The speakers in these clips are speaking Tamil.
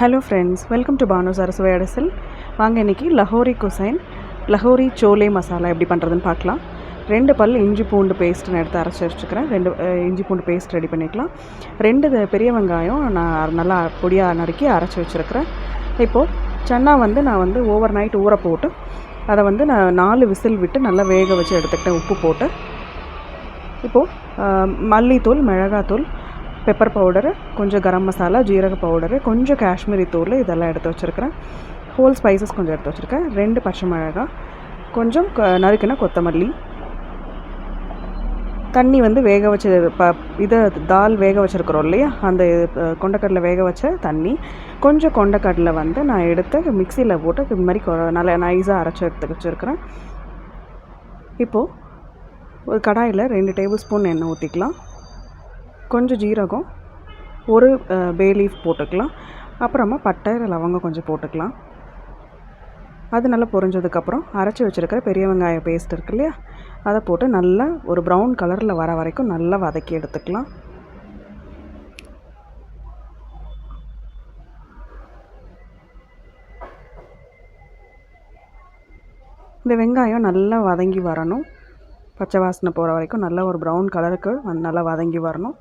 Hello friends welcome to Banu சரசுவை அடசல் வாங்க இன்றைக்கி லஹோரி குசைன் லஹோரி சோலே மசாலா எப்படி பண்ணுறதுன்னு பார்க்கலாம். ரெண்டு பல் இஞ்சி பூண்டு பேஸ்ட் நான் எடுத்து அரைச்சி வச்சுக்கிறேன். ரெண்டு இஞ்சி பூண்டு பேஸ்ட் ரெடி பண்ணிக்கலாம். ரெண்டு த- பெரிய வெங்காயம் நான் நல்லா பொடியாக நறுக்கி அரைச்சி வச்சுருக்கிறேன். இப்போது சன்னா வந்து நான் வந்து ஓவர் நைட் ஊற போட்டு அதை வந்து நான் நாலு விசில் விட்டு நல்லா வேக வச்சு எடுத்துக்கிட்டேன் உப்பு போட்டு. இப்போது மல்லித்தூள் மிளகாத்தூள் பெப்பர் பவுடரு கொஞ்சம் கரம் மசாலா ஜீரக பவுடரு கொஞ்சம் காஷ்மீரி தூள் இதெல்லாம் எடுத்து வச்சுருக்கிறேன். ஹோல் ஸ்பைசஸ் கொஞ்சம் எடுத்து வச்சுருக்கேன். ரெண்டு பச்சை மிளகாய் கொஞ்சம் க- நறுக்கின கொத்தமல்லி. தண்ணி வந்து வேக வச்ச ப இதை தால் வேக வச்சுருக்குறோம் இல்லையா? அந்த கொண்டக்கடலை வேக வச்ச தண்ணி. கொஞ்சம் கொண்டக்கடலை வந்து நான் எடுத்து மிக்சியில் போட்டு இது மாதிரி கொ- நல்லா நைஸாக அரைச்சி எடுத்து வச்சுருக்கிறேன். இப்போது ஒரு கடாயில் ரெண்டு டேபிள் ஸ்பூன் எண்ணெய் ஊற்றிக்கலாம் கொஞ்சம் ஜீரகம் ஒரு பே லீஃப் போட்டுக்கலாம். அப்புறமா பட்டை லவங்கம் கொஞ்சம் போட்டுக்கலாம். அது நல்லா பொரிஞ்சதுக்கப்புறம் அரைச்சி வச்சுருக்கிற பெரிய வெங்காய பேஸ்ட் இருக்கு இல்லையா? அதை போட்டு நல்லா ஒரு ப்ரௌன் கலரில் வர வரைக்கும் நல்லா வதக்கி எடுத்துக்கலாம். இந்த வெங்காயம் நல்லா வதங்கி வரணும். பச்சை வாசனை போகிற வரைக்கும் நல்லா ஒரு ப்ரௌன் கலருக்கு நல்லா வதங்கி வரணும்.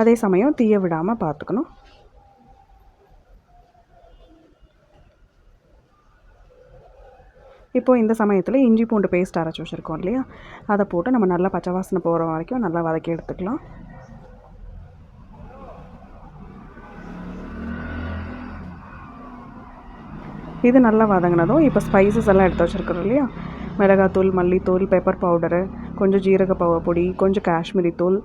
அதே சமயம் தீய விடாமல் பார்த்துக்கணும். இப்போ இந்த சமயத்தில் இஞ்சி பூண்டு பேஸ்ட் அரைச்சி வச்சுருக்கோம் இல்லையா? அதை போட்டு நம்ம நல்லா பச்சை வாசனை போகிற வரைக்கும் நல்லா வதக்கி எடுத்துக்கலாம். இது நல்லா வதங்கினதும் இப்போ ஸ்பைசஸ் எல்லாம் எடுத்து வச்சுருக்கிறோம் இல்லையா? மிளகாத்தூள் மல்லித்தூள் பெப்பர் பவுடரு கொஞ்சம் ஜீரக பவ பொடி கொஞ்சம் காஷ்மீரி தூள்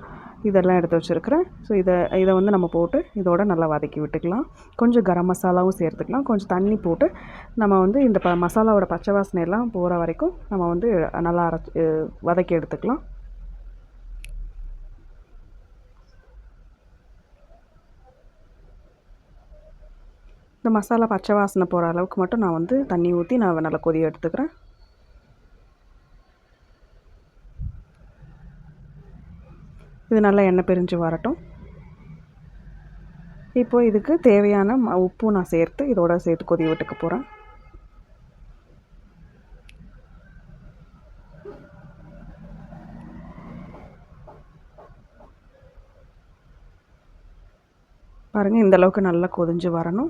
இதெல்லாம் எடுத்து வச்சுருக்கிறேன். ஸோ இதை இதை வந்து நம்ம போட்டு இதோட நல்லா வதக்கி விட்டுக்கலாம். கொஞ்சம் கரம் மசாலாவும் சேர்த்துக்கலாம். கொஞ்சம் தண்ணி போட்டு நம்ம வந்து இந்த ப மசாலாவோட பச்சை வாசனை எல்லாம் போகிற வரைக்கும் நம்ம வந்து நல்லா அரைச்சி வதக்கி எடுத்துக்கலாம். இந்த மசாலா பச்சை வாசனை போகிற அளவுக்கு மட்டும் நான் வந்து தண்ணி ஊற்றி நான் நல்லா கொதி எடுத்துக்கிறேன். இது நல்லா எண்ணெய் பிரிஞ்சு வரட்டும். இப்போ இதுக்கு தேவையான ம- உப்பும் நான் சேர்த்து இதோட சேர்த்து கொதி விட்டுக்க போகிறேன் பாருங்கள் இந்தளவுக்கு நல்லா கொதிஞ்சு வரணும்.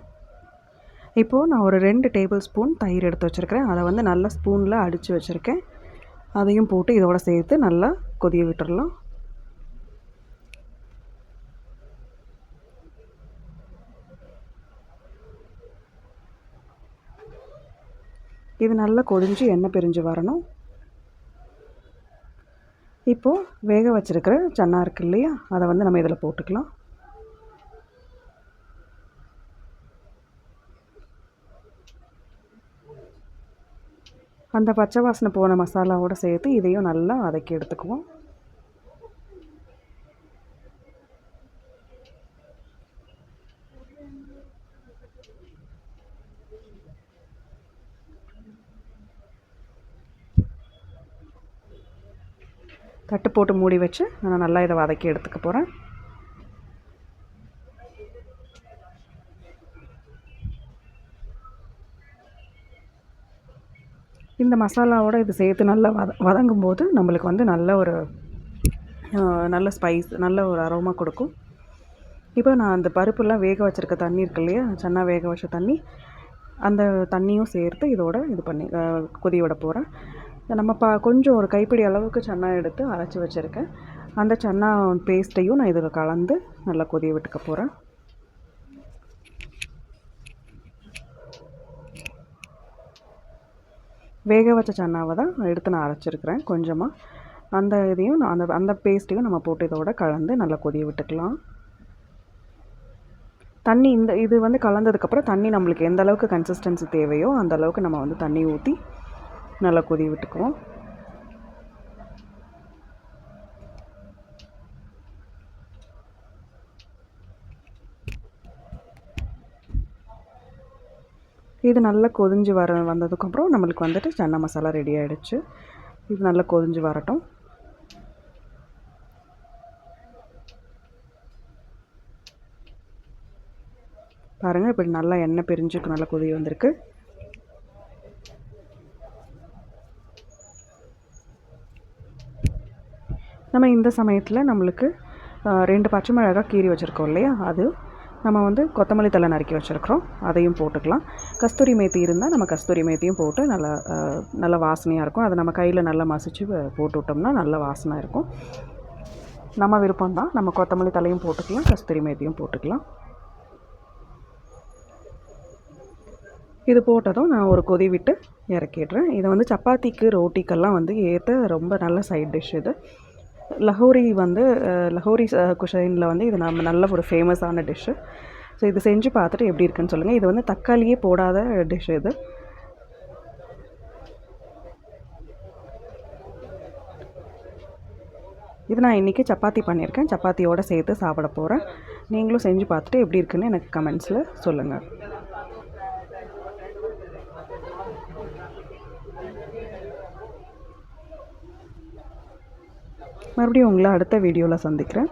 இப்போது நான் ஒரு ரெண்டு டேபிள் ஸ்பூன் தயிர் எடுத்து வச்சுருக்கிறேன். அதை வந்து நல்லா ஸ்பூனில் அடித்து வச்சுருக்கேன். அதையும் போட்டு இதோட சேர்த்து நல்லா கொதிய விட்டுடலாம் இது நல்லா கொதிஞ்சு எண்ணெய் பிரிஞ்சு வரணும். இப்போது வேக வச்சுருக்கிற சன்னா இருக்கு இல்லையா? அதை வந்து நம்ம இதில் போட்டுக்கலாம். அந்த பச்சை வாசனை போன மசாலாவோடு சேர்த்து இதையும் நல்லா வதக்கி எடுத்துக்குவோம். தட்டு போட்டு மூடி வச்சு நான் நல்லா இதை வதக்கி எடுத்துக்க போகிறேன் இந்த மசாலாவோட இது சேர்த்து நல்லா வத வதங்கும் போது நம்மளுக்கு வந்து நல்ல ஒரு நல்ல ஸ்பைஸ் நல்ல ஒரு அரோமா கொடுக்கும். இப்போ நான் அந்த பருப்புலாம் வேக வச்சுருக்க தண்ணி இருக்கு இல்லையா சென்னா வேக வச்ச தண்ணி அந்த தண்ணியும் சேர்த்து இதோட இது பண்ணி கொதி விட போகிறேன் நம்ம பா கொஞ்சம் ஒரு கைப்பிடி அளவுக்கு சன்னா எடுத்து அரைச்சி வச்சுருக்கேன். அந்த சன்னா பேஸ்ட்டையும் நான் இதில் கலந்து நல்லா கொதிய விட்டுக்க போகிறேன் வேக வச்ச சன்னாவை தான் எடுத்து நான் அரைச்சிருக்கிறேன் கொஞ்சமாக அந்த இதையும் நான் அந்த அந்த பேஸ்ட்டையும் நம்ம போட்டு இதோட கலந்து நல்லா கொதிய விட்டுக்கலாம். தண்ணி இந்த இது வந்து கலந்ததுக்கப்புறம் தண்ணி நம்மளுக்கு எந்த அளவுக்கு கன்சிஸ்டன்சி தேவையோ அந்த அளவுக்கு நம்ம வந்து தண்ணி ஊற்றி நல்லா கொதி விட்டுக்குவோம். இது நல்லா கொதிஞ்சு வர வந்ததுக்கப்புறம் நம்மளுக்கு வந்துட்டு சன்னா மசாலா ரெடி ஆகிடுச்சு இது நல்லா கொதிஞ்சு வரட்டும். பாருங்கள் இப்படி நல்லா எண்ணெய் பிரிஞ்சுக்கு நல்லா கொதி வந்திருக்கு. நம்ம இந்த சமயத்தில் நம்மளுக்கு ரெண்டு பச்சை மிளகாய் கீறி வச்சுருக்கோம் இல்லையா? அது நம்ம வந்து கொத்தமல்லி தலை நறுக்கி வச்சுருக்குறோம். அதையும் போட்டுக்கலாம். கஸ்தூரி மேத்தி இருந்தால் நம்ம கஸ்தூரி மேத்தியும் போட்டு நல்லா நல்ல வாசனையாக இருக்கும். அதை நம்ம கையில் நல்லா மசிச்சு போட்டு விட்டோம்னா நல்ல வாசனை இருக்கும். நம்ம விருப்பம் தான் நம்ம கொத்தமல்லி தலையும் போட்டுக்கலாம் கஸ்தூரி மேத்தியும் போட்டுக்கலாம். இது போட்டதும் நான் ஒரு கொதி விட்டு இறக்கிடுறேன். இதை வந்து சப்பாத்திக்கு ரோட்டிக்கெல்லாம் வந்து ஏற்ற ரொம்ப நல்ல சைட் டிஷ் இது. லஹோரி வந்து லஹோரி குஷைனில் வந்து இது நம்ம நல்ல ஒரு ஃபேமஸான டிஷ்ஷு ஸோ இது செஞ்சு பார்த்துட்டு எப்படி இருக்குன்னு சொல்லுங்கள் இது வந்து தக்காளியே போடாத டிஷ் இது. இது நான் இன்றைக்கி சப்பாத்தி பண்ணியிருக்கேன். சப்பாத்தியோடு சேர்த்து சாப்பிட போகிறேன் நீங்களும் செஞ்சு பார்த்துட்டு எப்படி இருக்குன்னு எனக்கு கமெண்ட்ஸில் சொல்லுங்கள் மறுபடியும் உங்களை அடுத்த வீடியோவில் சந்திக்கிறேன்.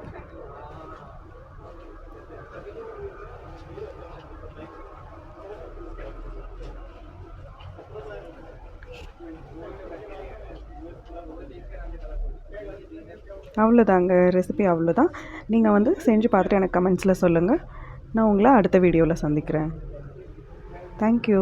அவ்வளோதாங்க ரெசிபி அவ்வளோதான். நீங்கள் வந்து செஞ்சு பார்த்துட்டு எனக்கு கமெண்ட்ஸில் சொல்லுங்கள் நான் உங்களை அடுத்த வீடியோவில் சந்திக்கிறேன். தேங்க்யூ